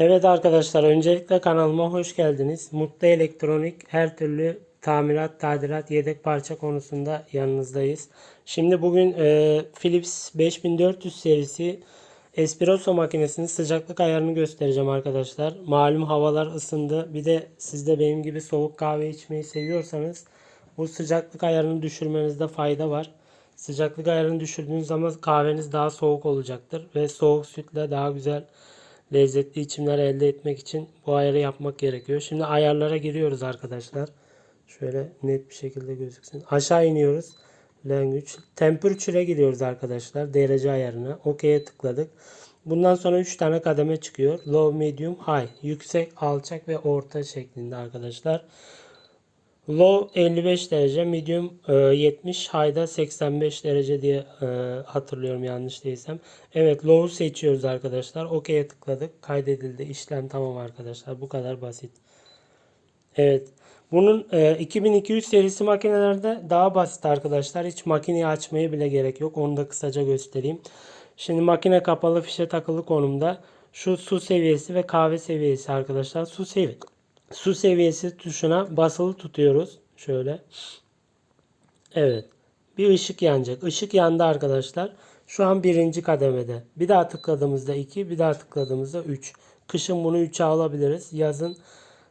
Evet arkadaşlar öncelikle kanalıma hoş geldiniz. Mutlu Elektronik her türlü tamirat, tadilat, yedek parça konusunda yanınızdayız. Şimdi bugün e, Philips 5400 serisi espresso makinesinin sıcaklık ayarını göstereceğim arkadaşlar. Malum havalar ısındı. Bir de siz de benim gibi soğuk kahve içmeyi seviyorsanız bu sıcaklık ayarını düşürmenizde fayda var. Sıcaklık ayarını düşürdüğünüz zaman kahveniz daha soğuk olacaktır ve soğuk sütle daha güzel lezzetli içimler elde etmek için bu ayarı yapmak gerekiyor. Şimdi ayarlara giriyoruz arkadaşlar. Şöyle net bir şekilde gözüksün. Aşağı iniyoruz. Language. Temperature'e giriyoruz arkadaşlar. Derece ayarına. OK'ye tıkladık. Bundan sonra 3 tane kademe çıkıyor. Low, medium, high. Yüksek, alçak ve orta şeklinde arkadaşlar. Low 55 derece, medium e, 70, high'da 85 derece diye e, hatırlıyorum yanlış değilsem. Evet, low'u seçiyoruz arkadaşlar. OK'ye tıkladık. Kaydedildi. İşlem tamam arkadaşlar. Bu kadar basit. Evet. Bunun e, 2200 serisi makinelerde daha basit arkadaşlar. Hiç makineyi açmaya bile gerek yok. Onu da kısaca göstereyim. Şimdi makine kapalı fişe takılı konumda. Şu su seviyesi ve kahve seviyesi arkadaşlar. Su seviyesi su seviyesi tuşuna basılı tutuyoruz. Şöyle. Evet. Bir ışık yanacak. Işık yandı arkadaşlar. Şu an birinci kademede. Bir daha tıkladığımızda 2, bir daha tıkladığımızda 3. Kışın bunu 3'e alabiliriz. Yazın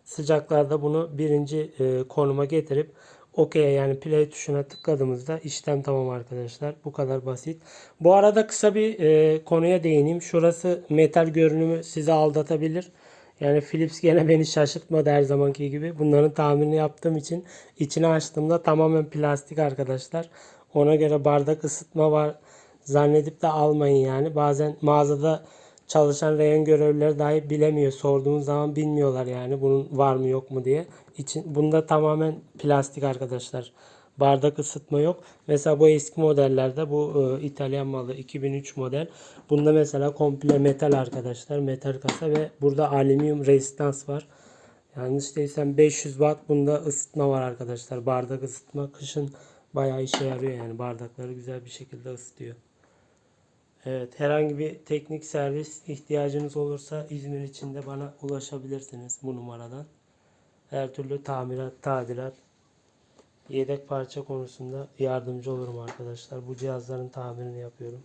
sıcaklarda bunu birinci e, konuma getirip OK yani play tuşuna tıkladığımızda işlem tamam arkadaşlar. Bu kadar basit. Bu arada kısa bir e, konuya değineyim. Şurası metal görünümü sizi aldatabilir. Yani Philips gene beni şaşırtmadı her zamanki gibi. Bunların tamirini yaptığım için içini açtığımda tamamen plastik arkadaşlar. Ona göre bardak ısıtma var zannedip de almayın yani. Bazen mağazada çalışan reyon görevlileri dahi bilemiyor. Sorduğunuz zaman bilmiyorlar yani bunun var mı yok mu diye. İçin, bunda tamamen plastik arkadaşlar. Bardak ısıtma yok. Mesela bu eski modellerde bu e, İtalyan malı 2003 model. Bunda mesela komple metal arkadaşlar. Metal kasa ve burada alüminyum rezistans var. Yanlış değilsem 500 watt bunda ısıtma var arkadaşlar. Bardak ısıtma kışın bayağı işe yarıyor yani. Bardakları güzel bir şekilde ısıtıyor. Evet, herhangi bir teknik servis ihtiyacınız olursa İzmir içinde bana ulaşabilirsiniz bu numaradan. Her türlü tamirat, tadilat, yedek parça konusunda yardımcı olurum arkadaşlar. Bu cihazların tamirini yapıyorum.